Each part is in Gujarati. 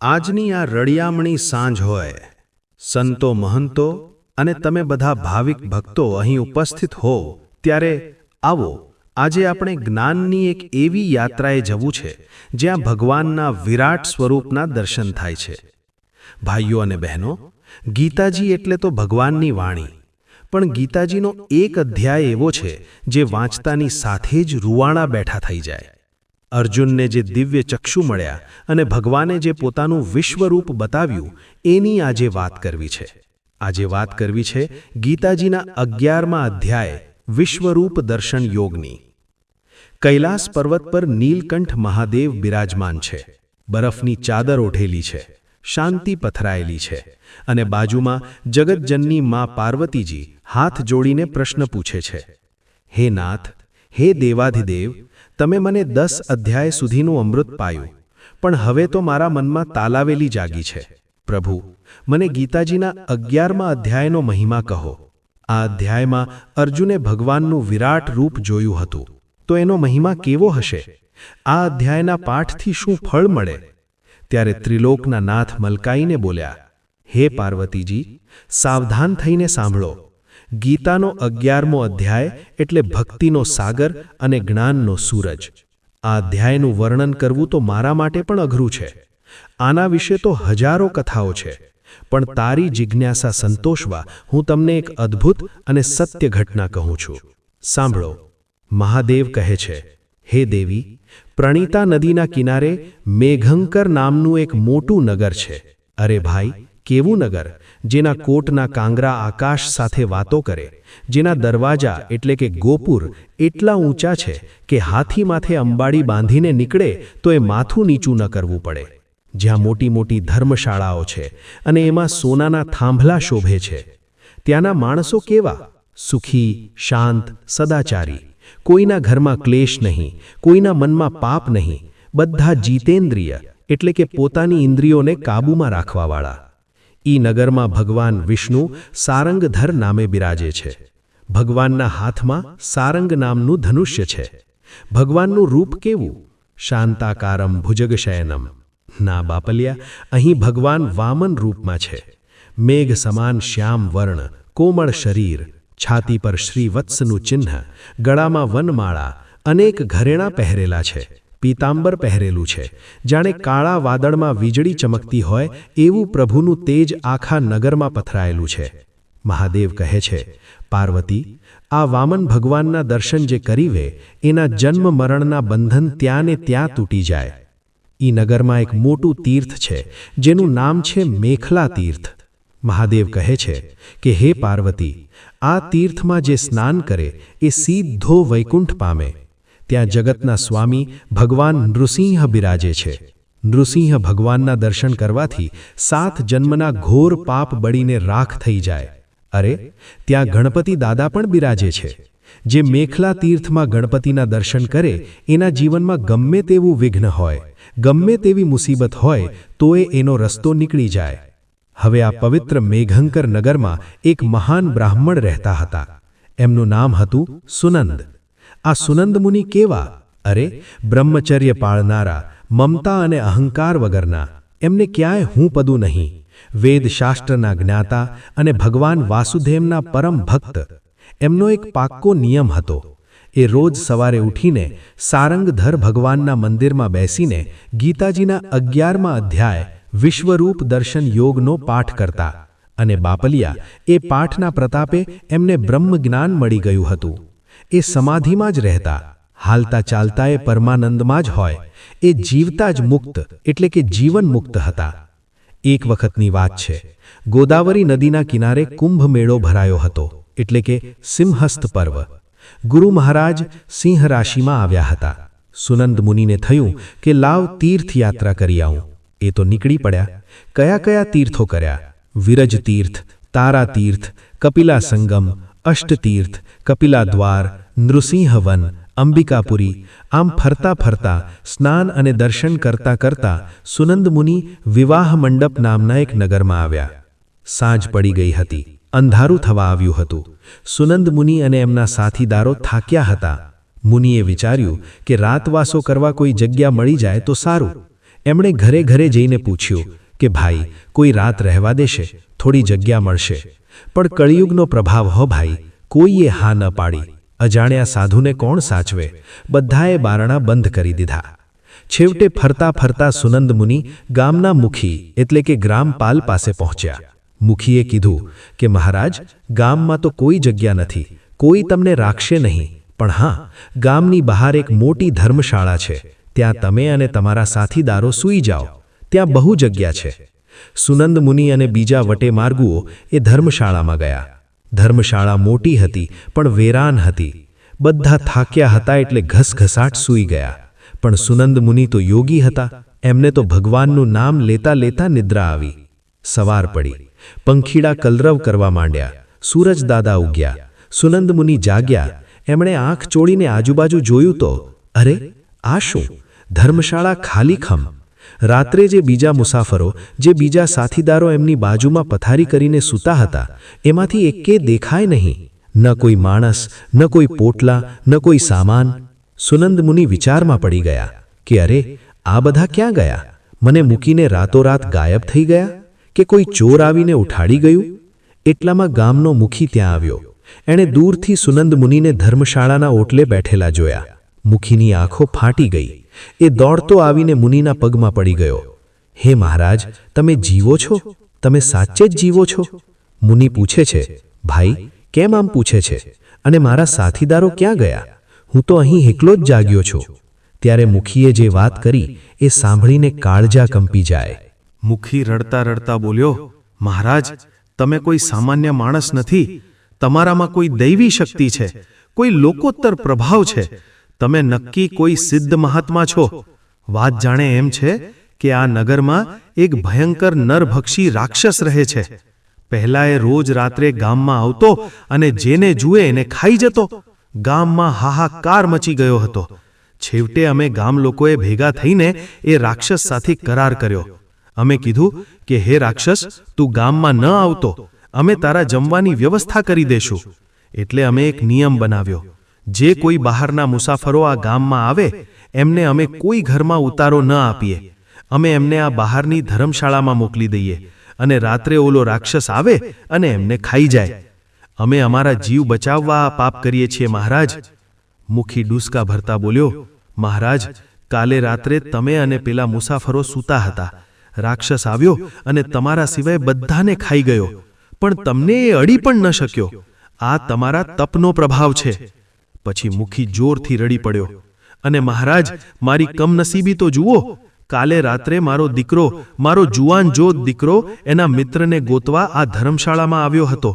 આજની આ રળિયામણી સાંજ હોય, સંતો મહંતો અને તમે બધા ભાવિક ભક્તો અહીં ઉપસ્થિત હો, ત્યારે આવો, આજે આપણે જ્ઞાનની એક એવી યાત્રાએ જવું છે, જ્યાં ભગવાનના વિરાટ સ્વરૂપના દર્શન થાય છે. ભાઈઓ અને બહેનો, ગીતાજી એટલે તો ભગવાનની વાણી, પણ ગીતાજીનો એક અધ્યાય એવો છે, જે વાંચતાની સાથે જ રૂવાણા બેઠા થઈ જાય. અર્જુનને જે દિવ્ય ચક્ષુ મળ્યા અને ભગવાને જે પોતાનું વિશ્વરૂપ બતાવ્યું, એની આજે વાત કરવી છે. આજે વાત કરવી છે ગીતાજીના અગિયારમાં અધ્યાય, વિશ્વરૂપ દર્શન યોગની. કૈલાસ પર્વત પર નીલકંઠ મહાદેવ બિરાજમાન છે. બરફની ચાદર ઓઢેલી છે, શાંતિ પથરાયેલી છે અને બાજુમાં જગતજનની મા પાર્વતીજી હાથ જોડીને પ્રશ્ન પૂછે છે. હે નાથ, હે દેવાધિદેવ તમે મને દસ અધ્યાય સુધીનું અમૃત પાયું, પણ હવે તો મારા મનમાં તાલાવેલી જાગી છે. પ્રભુ, મને ગીતાજીના અગિયારમાં અધ્યાયનો મહિમા કહો. આ અધ્યાયમાં અર્જુને ભગવાનનું વિરાટ રૂપ જોયું હતું. તો એનો મહિમા કેવો હશે? આ અધ્યાયના પાઠથી શું ફળ મળે? ત્યારે ત્રિલોકના નાથ મલકાઈને બોલ્યા, હે પાર્વતીજી, સાવધાન થઈને સાંભળો. ગીતાનો અગિયારમો અધ્યાય એટલે ભક્તિનો સાગર અને જ્ઞાનનો સૂરજ. આ અધ્યાયનું વર્ણન કરવું તો મારા માટે પણ અઘરું છે. આના વિશે તો હજારો કથાઓ છે. પણ તારી જિજ્ઞાસા સંતોષવા હું તમને એક અદ્ભુત અને સત્ય ઘટના કહું છું. સાંભળો. મહાદેવ કહે છે, હે દેવી, પ્રણીતા નદીના કિનારે મેઘંકર નામનું એક મોટું નગર છે. અરે ભાઈ, કેવું નગર? જેના કોટના કાંગરા આકાશ સાથે વાતો કરે, જેના દરવાજા એટલે કે ગોપુર એટલા ઊંચા છે કે હાથી માથે અંબાડી બાંધીને નીકળે તો એ માથું નીચું ન કરવું પડે. જ્યાં મોટી મોટી ધર્મશાળાઓ છે અને એમાં સોનાના થાંભલા શોભે છે. ત્યાંના માણસો કેવા? સુખી, શાંત, સદાચારી. કોઈના ઘરમાં ક્લેશ નહીં, કોઈના મનમાં પાપ નહીં, બધા જીતેન્દ્રિય એટલે કે પોતાની ઇન્દ્રિયોને કાબૂમાં રાખવાવાળા. ઈ નગરમાં ભગવાન વિષ્ણુ સારંગધર નામે બિરાજે છે. ભગવાનના હાથમાં સારંગ નામનું ધનુષ્ય છે. ભગવાનનું રૂપ કેવું? શાંતાકારમ ભુજગશયનમ. ના બાપલિયા, અહીં ભગવાન વામન રૂપમાં છે. મેઘ સમાન શ્યામ વર્ણ, કોમળ શરીર, છાતી પર શ્રીવત્સનું ચિહ્ન, ગળામાં વનમાળા, અનેક ઘરેણાં પહેરેલા છે. પીતાંબર પહેરેલું છે. જાણે કાળા વાદળમાં વીજળી ચમકતી હોય એવું પ્રભુનું તેજ આખા નગરમાં પથરાયેલું છે. મહાદેવ કહે છે, પાર્વતી, આ વામન ભગવાનના દર્શન જે કરીવે, એના જન્મ મરણના બંધન ત્યાં ને ત્યાં તૂટી જાય. ઈ નગરમાં એક મોટું તીર્થ છે, જેનું નામ છે મેખલા તીર્થ. મહાદેવ કહે છે, કે હે પાર્વતી, આ તીર્થમાં જે સ્નાન કરે, એ સીધો વૈકુંઠ પામે. ત્યાં જગતના સ્વામી ભગવાન નૃસિંહ બિરાજે છે. નૃસિંહ ભગવાનના દર્શન કરવાથી સાત જન્મના ઘોર પાપ બળીને રાખ થઈ જાય. અરે, ત્યાં ગણપતિ દાદા પણ બિરાજે છે. જે મેખલા તીર્થમાં ગણપતિના દર્શન કરે, એના જીવનમાં ગમે તેવું વિઘ્ન હોય, ગમે તેવી મુસીબત હોય તો એ એનો રસ્તો નીકળી જાય. હવે આ પવિત્ર મેઘંકર નગરમાં એક મહાન બ્રાહ્મણ રહેતા હતા. એમનું નામ હતું સુનંદ. આ સુનંદ મુનિ કેવા અરે, બ્રહ્મચર્ય પાળનારા, મમતા અને અહંકાર વગરના, એમને ક્યાંય હું પદું નહીં. વેદશાસ્ત્રના જ્ઞાતા અને ભગવાન વાસુદેવના પરમ ભક્ત. એમનો એક પાક્કો નિયમ હતો. એ રોજ સવારે ઉઠીને સારંગધર ભગવાનના મંદિરમાં બેસીને ગીતાજીના અગિયારમા અધ્યાય વિશ્વરૂપ દર્શન યોગનો પાઠ કરતા અને બાપલિયા એ પાઠના પ્રતાપે એમને બ્રહ્મ જ્ઞાન મળી ગયું હતું. એ સમાધિમાં જ રહેતા. હાલતા ચાલતા એ પરમાનંદમાં જ હોય. એ જીવતા જ મુક્ત, એટલે કે જીવન મુક્ત હતા. એક વખતની વાત છે. ગોદાવરી નદીના કિનારે કુંભ મેળો ભરાયો હતો, એટલે કે સિંહસ્થ પર્વ. ગુરુ મહારાજ સિંહ રાશિમાં આવ્યા હતા. સુનંદ મુનિને થયું કે લાવ તીર્થયાત્રા કરી આવું. એ તો નીકળી પડ્યા. કયા કયા તીર્થો કર્યા? વિરજ તીર્થ, તારા તીર્થ, કપિલા સંગમ અષ્ટતીર્થ, કપિલાદ્વાર, નૃસિંહવન, અંબિકાપુરી, આમ ફરતા ફરતા, સ્નાન અને દર્શન કરતા કરતા, સુનંદ મુનિ વિવાહ મંડપ નામના એક નગરમાં આવ્યા. સાંજ પડી ગઈ હતી. અંધારું થવા આવ્યું હતું. સુનંદ મુનિ અને એમના સાથીદારો થાક્યા હતા. મુનિએ વિચાર્યું કે રાતવાસો કરવા કોઈ જગ્યા મળી જાય તો સારું. એમણે ઘરે ઘરે જઈને પૂછ્યું કે, ભાઈ, કોઈ રાત રહેવા દેશે? થોડી જગ્યા મળશે. પણ કળિયુગનો પ્રભાવ હો ભાઈ, કોઈએ હા ન પાડી. અજાણ્યા સાધુને કોણ સાચવે? બધાએ બારણા બંધ કરી દીધા. છેવટે ફરતા ફરતા સુનંદ મુનિ ગામના મુખી, એટલે કે ગ્રામપાલ પાસે પહોંચ્યા. મુખીએ કીધું કે, મહારાજ, ગામમાં તો કોઈ જગ્યા નથી, કોઈ તમને રાખશે નહીં, પણ હા, ગામની બહાર એક મોટી ધર્મશાળા છે. ત્યાં તમે અને તમારા સાથીદારો સૂઈ જાઓ. ત્યાં બહુ જગ્યા છે. સુનંદ મુનિ અને બીજા વટે માર્ગુઓ એ ધર્મશાળામાં ગયા. ધર્મશાળા મોટી હતી, પણ વેરાન હતી. બધા થાક્યા હતા એટલે ઘસઘસાટ સૂઈ ગયા. પણ સુનંદ મુનિ તો યોગી હતા, એમને તો ભગવાનનું નામ લેતા લેતા નિદ્રા આવી. સવાર પડી. પંખીડા કલરવ કરવા માંડ્યા. સૂરજ દાદા ઉગ્યા. સુનંદ મુનિ જાગ્યા. એમણે આંખ ચોળીને આજુબાજુ જોયું તો, અરે, આ શું? ધર્મશાળા ખાલી ખમ. રાત્રે જે બીજા મુસાફરો, જે બીજા સાથીદારો એમની બાજુમાં પથારી કરીને સૂતા હતા, એમાંથી એકે દેખાય નહીં. ન કોઈ માણસ, ન કોઈ પોટલા, ન કોઈ સામાન. સુનંદ મુનિ વિચારમાં પડી ગયા કે અરે, આ બધા ક્યાં ગયા? મને મૂકીને રાતોરાત ગાયબ થઈ ગયા? કે કોઈ ચોર આવીને ઉઠાડી ગયું? એટલામાં ગામનો મુખી ત્યાં આવ્યો. એણે દૂરથી સુનંદ મુનિને ધર્મશાળાના ઓટલે બેઠેલા જોયા. મુખીની આંખો ફાટી ગઈ. એ દોડતો આવીને મુનિના પગમાં પડી ગયો. હે મહારાજ, તમે જીવો છો? તમે સાચે જ જીવો છો? મુનિ પૂછે છે, ભાઈ, કેમ આમ પૂછે છે? અને મારા સાથીદારો ક્યાં ગયા? હું તો અહીં એકલો જ જાગ્યો છું. ત્યારે મુખીએ જે વાત કરી, એ સાંભળીને કાળજા કંપી જાય. મુખી રડતા રડતા બોલ્યો, મહારાજ, તમે કોઈ સામાન્ય માણસ નથી. તમારામાં કોઈ દૈવી શક્તિ છે. કોઈ લોકોત્તર પ્રભાવ છે. તમે નક્કી કોઈ સિદ્ધ મહાત્મા છો? વાત જાણે એમ છે કે આ નગરમાં એક ભયંકર નરભક્ષી રાક્ષસ રહે છે. પહેલા એ રોજ રાત્રે ગામમાં આવતો અને જેને જુએ એને ખાઈ જતો. ગામમાં હાહાકાર મચી ગયો હતો. છેવટે અમે ગામ લોકોએ ભેગા થઈને એ રાક્ષસ સાથે કરાર કર્યો. અમે કીધું કે, હે રાક્ષસ, તું ગામમાં ન આવતો. અમે તારા જમવાની વ્યવસ્થા કરી દેશું. એટલે અમે એક નિયમ બનાવ્યો. જે કોઈ બહારના મુસાફરો આ ગામમાં આવે, એમને અમે કોઈ ઘરમાં ઉતારો ન આપીએ. અમે એમને આ બહારની ધર્મશાળામાં મોકલી દઈએ અને રાત્રે ઓલો રાક્ષસ આવે અને એમને ખાઈ જાય. અમે અમારા જીવ બચાવવા આ પાપ કરીએ છીએ, મહારાજ. મુખી ડુસકા ભરતા બોલ્યો, મહારાજ, કાલે રાત્રે તમે અને પેલા મુસાફરો સૂતા હતા. રાક્ષસ આવ્યો અને તમારા સિવાય બધાને ખાઈ ગયો. પણ તમને એ અડી પણ ન શક્યો. આ તમારા તપનો પ્રભાવ છે. પછી મુખી જોરથી રડી પડ્યો અને મહારાજ, મારી કમનસીબી તો જુઓ, કાલે રાત્રે મારો દીકરો, મારો જુવાન જોત દીકરો એના મિત્રને ગોતવા આ ધર્મશાળામાં આવ્યો હતો.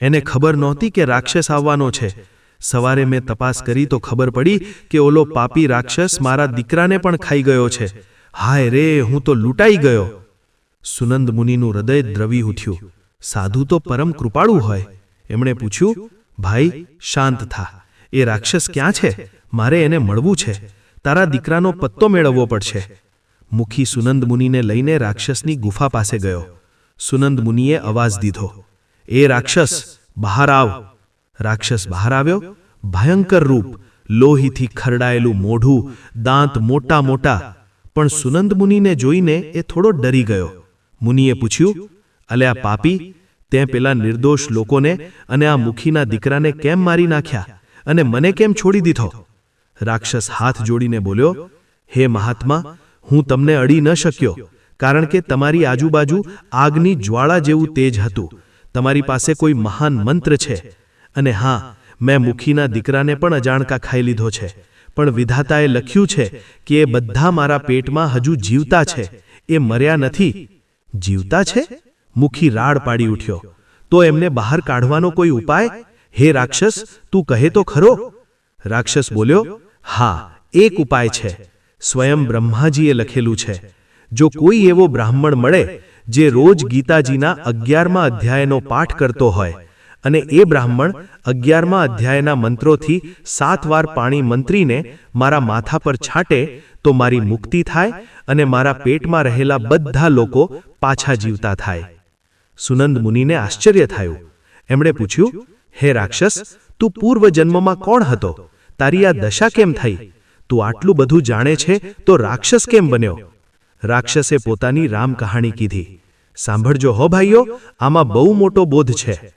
એને ખબર નહોતી કે રાક્ષસ આવવાનો છે. સવારે મેં તપાસ કરી તો ખબર પડી કે ઓલો પાપી રાક્ષસ મારા દીકરાને પણ ખાઈ ગયો છે. હાય રે, હું તો લૂંટાઈ ગયો. સુનંદ મુનિનું હૃદય દ્રવી ઉઠ્યું. સાધુ તો પરમ કૃપાળુ હોય. એમણે પૂછ્યું, ભાઈ, શાંત થા. એ રાક્ષસ ક્યાં છે? મારે એને મળવું છે. તારા દીકરાનો પત્તો મેળવવો પડશે. મુખી સુનંદ મુનિને લઈને રાક્ષસની ગુફા પાસે ગયો. સુનંદ મુનિએ અવાજ દીધો, એ રાક્ષસ, બહાર આવ. રાક્ષસ બહાર આવ્યો, ભયંકર રૂપ, લોહીથી ખરડાયેલું મોઢું, દાંત મોટા મોટા. પણ સુનંદ મુનિને જોઈને એ થોડો ડરી ગયો. મુનિએ પૂછ્યું અલ્યા પાપી, તે પેલા નિર્દોષ લોકોને અને આ મુખીના દીકરાને કેમ મારી નાખ્યા? અને મને કેમ છોડી દીધો? રાક્ષસ હાથ જોડીને બોલ્યો, હે મહાત્મા, હું તમને અડી ન શક્યો, કારણ કે તમારી આજુબાજુ આગની જ્વાળા જેવું તેજ હતું. તમારી પાસે કોઈ મહાન મંત્ર છે. અને હા, મેં મુખીના દીકરાને પણ અજાણકા ખાઈ લીધો છે. પણ વિધાતાએ લખ્યું છે કે એ બધા મારા પેટમાં હજુ જીવતા છે. એ મર્યા નથી. જીવતા છે? મુખી રાડ પાડી ઉઠ્યો. તો એમને બહાર કાઢવાનો કોઈ ઉપાય? હે રાક્ષસ, તું કહે તો ખરો? રાક્ષસ બોલ્યો, હા, એક ઉપાય છે. સ્વયં બ્રહ્માજીએ લખેલું છે. જો કોઈ એવો બ્રાહ્મણ મળે, જે રોજ ગીતાજીના અગિયારમા અધ્યાયનો પાઠ કરતો હોય, અને એ બ્રાહ્મણ અગિયારમા અધ્યાયના મંત્રોથી સાત વાર પાણી મંત્રીને મારા માથા પર છાંટે, તો મારી મુક્તિ થાય અને મારા પેટમાં રહેલા બધા લોકો પાછા જીવતા થાય. સુનંદ મુનિને આશ્ચર્ય થયું. એમણે પૂછ્યું હે રાક્ષસ, તું પૂર્વજન્મમાં કોણ હતો? તારી આ દશા કેમ થઈ? તું આટલું બધું જાણે છે તો રાક્ષસ કેમ બન્યો? રાક્ષસે પોતાની રામ કહાણી કીધી. સાંભળજો હો ભાઈઓ, આમાં બહુ મોટો બોધ છે.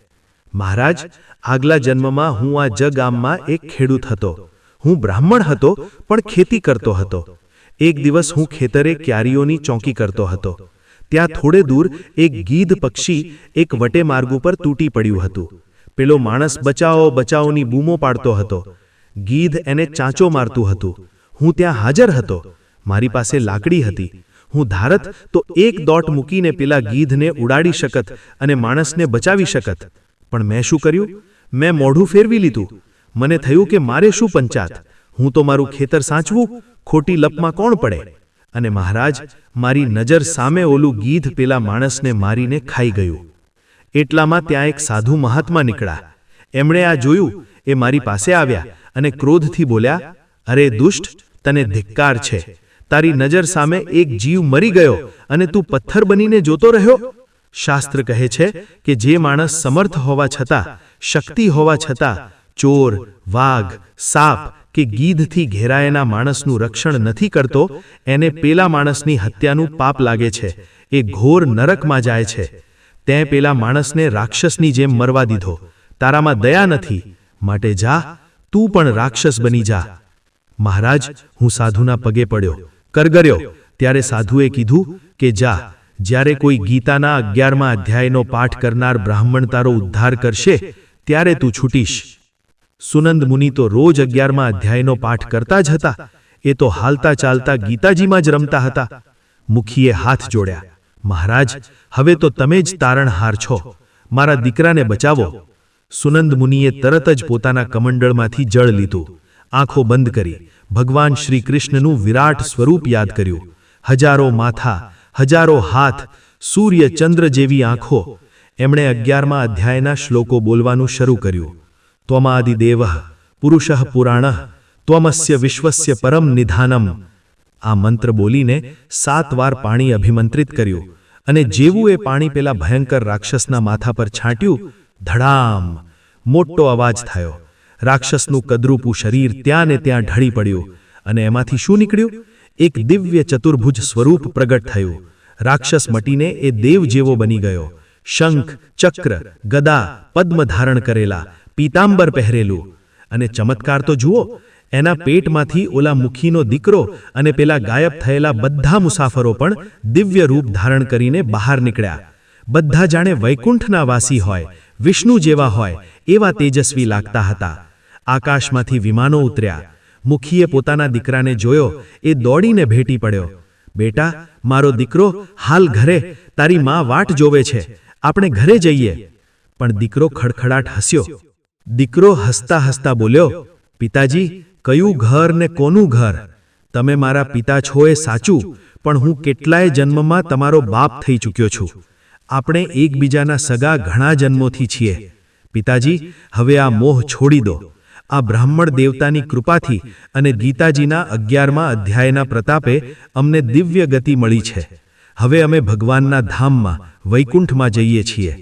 મહારાજ, આગલા જન્મમાં હું આ જ ગામમાં એક ખેડૂત હતો. હું બ્રાહ્મણ હતો, પણ ખેતી કરતો હતો. એક દિવસ હું ખેતરે ક્યારીઓની ચોંકી કરતો હતો. ત્યાં થોડે દૂર એક ગીધ પક્ષી એક વટે માર્ગ ઉપર તૂટી પડ્યું હતું. પેલો માણસ બચાવો બચાવોની બૂમો પાડતો હતો. ગીધ એને ચાંચો મારતું હતું. હું ત્યાં હાજર હતો. મારી પાસે લાકડી હતી. હું ધારત તો એક દોટ મૂકીને પેલા ગીધને ઉડાડી શકત અને માણસને બચાવી શકત. પણ મેં શું કર્યું? મેં મોઢું ફેરવી લીધું. મને થયું કે મારે શું પંચાત? હું તો મારું ખેતર સાચવું? ખોટી લપમાં કોણ પડે? અને મહારાજ, મારી નજર સામે ઓલું ગીધ પેલા માણસને મારીને ખાઈ ગયું. એટલામાં ત્યાં એક સાધુ મહાત્મા નીકળ્યા. એમણે આ જોયું, એ મારી પાસે આવ્યા અને ક્રોધથી બોલ્યા, અરે દુષ્ટ, તને ધિક્કાર છે. તારી નજર સામે એક જીવ મરી ગયો અને તું પથ્થર બનીને જોતો રહ્યો? શાસ્ત્ર કહે છે કે જે માણસ સમર્થ હોવા છતાં, શક્તિ હોવા છતાં, ચોર, વાઘ, સાપ કે ગીધથી ઘેરાયેલા માણસનું રક્ષણ નથી કરતો, એને પેલા માણસની હત્યાનું પાપ લાગે છે. એ ઘોર નરકમાં જાય છે. તે પેલા માણસને રાક્ષસની જેમ મરવા દીધો. તારામાં દયા નથી. માટે જા, તું પણ રાક્ષસ બની જા. મહારાજ, હું સાધુના પગે પડ્યો. કરગર્યો. ત્યારે સાધુએ કીધું કે જા, જ્યારે કોઈ ગીતાના અગિયારમા અધ્યાયનો પાઠ કરનાર બ્રાહ્મણ તારો ઉદ્ધાર કરશે, ત્યારે તું છૂટીશ. સુનંદ મુનિ તો રોજ અગિયારમા અધ્યાયનો પાઠ કરતા જ હતા. એ તો હાલતા ચાલતા ગીતાજીમાં જ રમતા હતા. મુખીએ હાથ જોડ્યા. મહારાજ, હવે તો તમે જ તારણહાર છો. મારા દીકરાને બચાવો. સુનંદ મુનિએ તરત જ પોતાના કમંડળમાંથી જળ લીધું. આંખો બંધ કરી. ભગવાન શ્રી કૃષ્ણનું વિરાટ સ્વરૂપ યાદ કર્યું. હજારો માથા, હજારો હાથ, સૂર્ય ચંદ્ર જેવી આંખો. એમણે અગિયારમા અધ્યાયના શ્લોકો બોલવાનું શરૂ કર્યું. ત્વમાદિદેવ પુરુષ પુરાણ, ત્વમસ્ય વિશ્વસ્ય પરમ નિધાનમ. આ મંત્ર બોલીને સાત વાર પાણી અભિમંત્રિત કર્યું અને જેવું એ પાણી પેલા ભયંકર રાક્ષસના માથા પર છાંટ્યું, ધડામ! મોટો અવાજ થયો. રાક્ષસનું કદરૂપું શરીર ત્યાં ને ત્યાં ઢળી પડ્યું અને એમાંથી શું નીકળ્યું? એક દિવ્ય ચતુર્ભુજ સ્વરૂપ પ્રગટ થયું. રાક્ષસ મટીને એ દેવ જેવો બની ગયો. શંખ, ચક્ર, ગદા, પદ્મ ધારણ કરેલા, પીતાંબર પહેરેલું. અને ચમત્કાર તો જુઓ એના પેટમાંથી ઓલા મુખીનો દીકરો અને પેલા ગાયબ થયેલા બધા મુસાફરો પણ દિવ્ય રૂપ ધારણ કરીને બહાર નીકળ્યા. બધા જાણે વૈકુંઠના વાસી હોય, વિષ્ણુ જેવા હોય, એવા તેજસ્વી લાગતા હતા. આકાશમાંથી વિમાનો ઉતર્યા. મુખીએ પોતાના દીકરાને જોયો, એ દોડીને ભેટી પડ્યો. બેટા, મારો દીકરો હાલ ઘરે, તારી માં વાટ જોવે છે, આપણે ઘરે જઈએ. પણ દીકરો ખડખડાટ હસ્યો. દીકરો હસતા હસતા બોલ્યો, પિતાજી કયું ઘર ને કોનું ઘર? તમે મારા પિતા છો એ સાચું, પણ હું કેટલાય જન્મમાં તમારો બાપ થઈ ચૂક્યો છું. આપણે એકબીજાના સગા ઘણા જન્મોથી છીએ. પિતાજી, હવે આ મોહ છોડી દો. આ બ્રાહ્મણ દેવતાની કૃપાથી અને ગીતાજીના અગિયારમા અધ્યાયના પ્રતાપે અમને દિવ્ય ગતિ મળી છે. હવે અમે ભગવાનના ધામમાં, વૈકુંઠમાં જઈએ છીએ.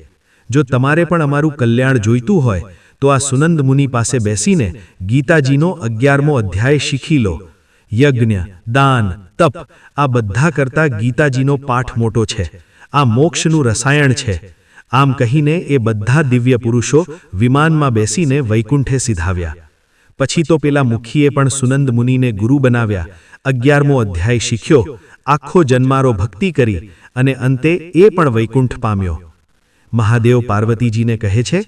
જો તમારે પણ અમારું કલ્યાણ જોઈતું હોય તો આ સુનંદ મુનિ પાસે બેસીને ગીતાજીનો અગિયારમો અધ્યાય શીખી લો. યજ્ઞ, દાન, તપ, આ બધા કરતા ગીતાજીનો પાઠ મોટો છે. આ મોક્ષનું રસાયણ છે. આમ કહીને એ બધા દિવ્ય પુરુષો વિમાનમાં બેસીને વૈકુંઠે સિધાવ્યા. પછી તો પેલા મુખીએ પણ સુનંદ મુનિને ગુરુ બનાવ્યા. અગિયારમો અધ્યાય શીખ્યો. આખો જન્મારો ભક્તિ કરી અને અંતે એ પણ વૈકુંઠ પામ્યો. મહાદેવ પાર્વતીજીને કહે છે,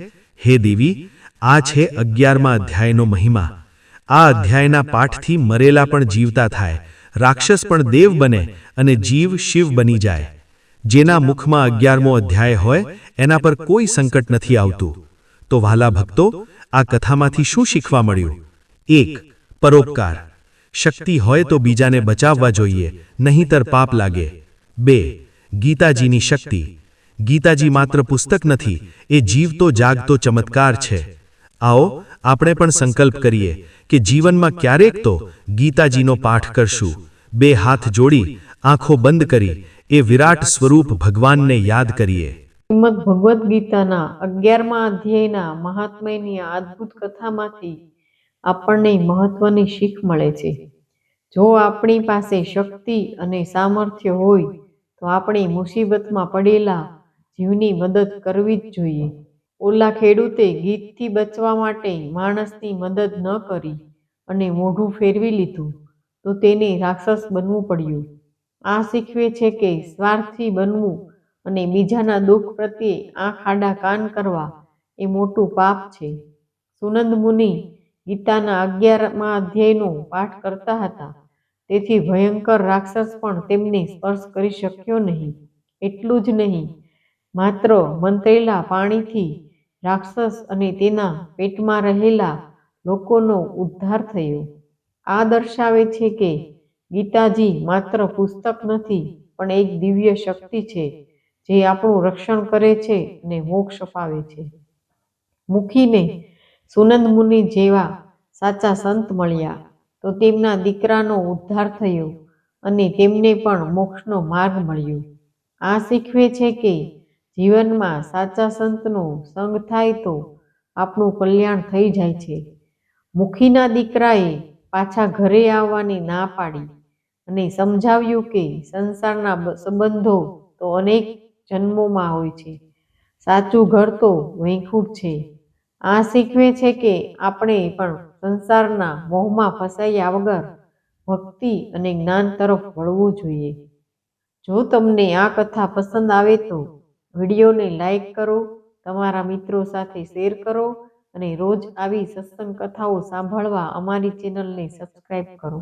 હે દેવી આ છે અગિયારમા અધ્યાયનો મહિમા. આ અધ્યાયના પાઠથી મરેલા પણ જીવતા થાય, રાક્ષસ પણ દેવ બને અને જીવ શિવ બની જાય. જેના મુખમાં અગિયારમો અધ્યાય હોય, એના પર કોઈ સંકટ નથી આવતું. તો વાલા ભક્તો, આ કથામાંથી શું શીખવા મળ્યું? એક, પરોપકાર. શક્તિ હોય તો બીજાને બચાવવા જોઈએ, નહીંતર પાપ લાગે. બે, ગીતાજીની શક્તિ. ગીતાજી માત્ર પુસ્તક નથી, એ જીવતો જાગતો ચમત્કાર છે. આવો, આપણે પણ સંકલ્પ કરીએ કે જીવનમાં ક્યારેક તો ગીતાજીનો પાઠ કરશું. બે હાથ જોડી, આંખો બંધ કરી, એ વિરાટ સ્વરૂપ ભગવાનને યાદ કરીએ. શ્રીમદ ભગવદ્ ગીતાના અગિયારમા અધ્યાયના મહાત્મ્યની અદ્ભુત કથામાંથી આપણને મહત્વની શીખ મળે છે. જો આપણી પાસે શક્તિ અને સામર્થ્ય હોય, તો આપણે મુસીબતમાં પડેલા જીવની મદદ કરવી જ જોઈએ. ઓલા ખેડૂતે ગીતથી બચવા માટે માણસની મદદ ન કરી અને મોઢું ફેરવી લીધું, તો તેને રાક્ષસ બનવું પડ્યું. આ શીખવે છે કે સ્વાર્થી બનવું અને બીજાના દુઃખ પ્રત્યે આંખ આડા કાન કરવા એ મોટું પાપ છે. સુનંદ મુનિ ગીતાના અગિયારમા અધ્યાયનો પાઠ કરતા હતા. તેથી ભયંકર રાક્ષસ પણ તેમને સ્પર્શ કરી શક્યો નહીં. એટલું જ નહીં. માત્ર મંત્રેલા પાણીથી રાક્ષસ અને તેના પેટમાં રહેલા લોકોનો ઉદ્ધાર થયો. આ દર્શાવે છે કે ગીતાજી માત્ર પુસ્તક નથી, પણ એક દિવ્ય શક્તિ છે, જે આપણું રક્ષણ કરે છે અને મોક્ષ અપાવે છે. મુખીને સુનંદ મુનિ જેવા સાચા સંત મળ્યા, તો તેમના દીકરાનો ઉદ્ધાર થયો અને તેમને પણ મોક્ષનો માર્ગ મળ્યો. આ શીખવે છે કે જીવનમાં સાચા સંતનો સંગ થાય તો આપણું કલ્યાણ થઈ જાય છે. મુખીના દીકરાએ પાછા ઘરે આવવાની ના પાડી અને સમજાવ્યું કે સંસારના સંબંધો તો અનેક જન્મોમાં હોય છે. સાચું ઘર તો વૈકુંઠ છે. આ શીખવે છે કે આપણે પણ સંસારના મોહમાં ફસાયા વગર ભક્તિ અને જ્ઞાન તરફ વળવું જોઈએ. જો તમને આ કથા પસંદ આવે તો વિડીયોને લાઈક કરો, તમારા મિત્રો સાથે શેર કરો અને રોજ આવી સત્સંગ કથાઓ સાંભળવા અમારી ચેનલને સબસ્ક્રાઈબ કરો.